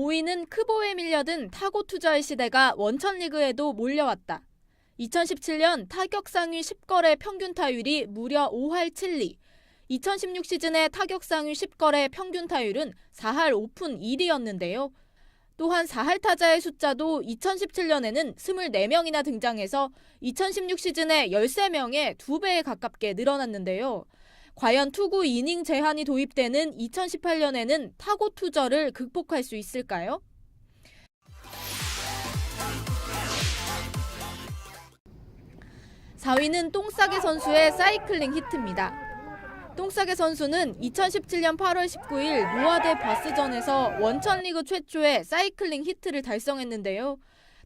오위는 크보에 밀려든 타고 투자의 시대가 원천리그에도 몰려왔다. 2017년 타격 상위 10거래 평균 타율이 무려 5할 7리. 2016 시즌의 타격 상위 10거래 평균 타율은 4할 5푼 1리였는데요. 또한 4할 타자의 숫자도 2017년에는 24명이나 등장해서 2016 시즌에 13명에 2배에 가깝게 늘어났는데요. 과연 투구 이닝 제한이 도입되는 2018년에는 타고 투저를 극복할 수 있을까요? (4위는) 똥싸개 선수의 사이클링 히트입니다. 똥싸개 선수는 2017년 8월 19일 노아대 바스전에서 원천리그 최초의 사이클링 히트를 달성했는데요.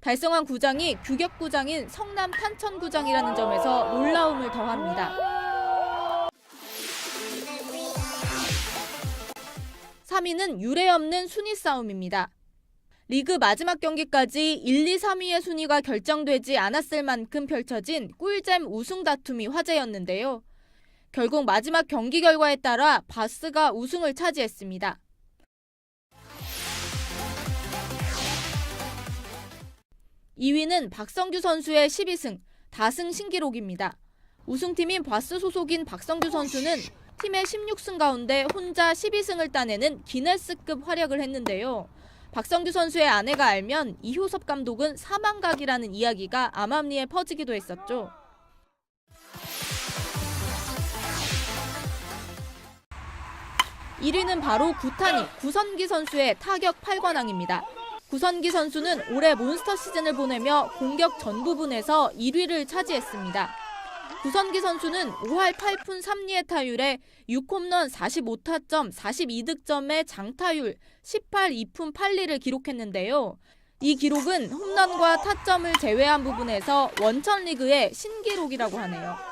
달성한 구장이 규격 구장인 성남 탄천 구장이라는 점에서 놀라움을 더합니다. 3위는 유례없는 순위 싸움입니다. 리그 마지막 경기까지 1, 2, 3위의 순위가 결정되지 않았을 만큼 펼쳐진 꿀잼 우승 다툼이 화제였는데요. 결국 마지막 경기 결과에 따라 바스가 우승을 차지했습니다. 2위는 박성규 선수의 12승, 다승 신기록입니다. 우승팀인 바스 소속인 박성규 선수는 팀의 16승 가운데 혼자 12승을 따내는 기네스급 활약을 했는데요. 박성규 선수의 아내가 알면 이효섭 감독은 사망각이라는 이야기가 암암리에 퍼지기도 했었죠. (1위는) 바로 구타니 구선기 선수의 타격 8관왕입니다. 구선기 선수는 올해 몬스터 시즌을 보내며 공격 전 부분에서 1위를 차지했습니다. 구선기 선수는 5할 8푼 3리의 타율에 6홈런 45타점 42득점의 장타율 18 2푼 8리를 기록했는데요. 이 기록은 홈런과 타점을 제외한 부분에서 원천 리그의 신기록이라고 하네요.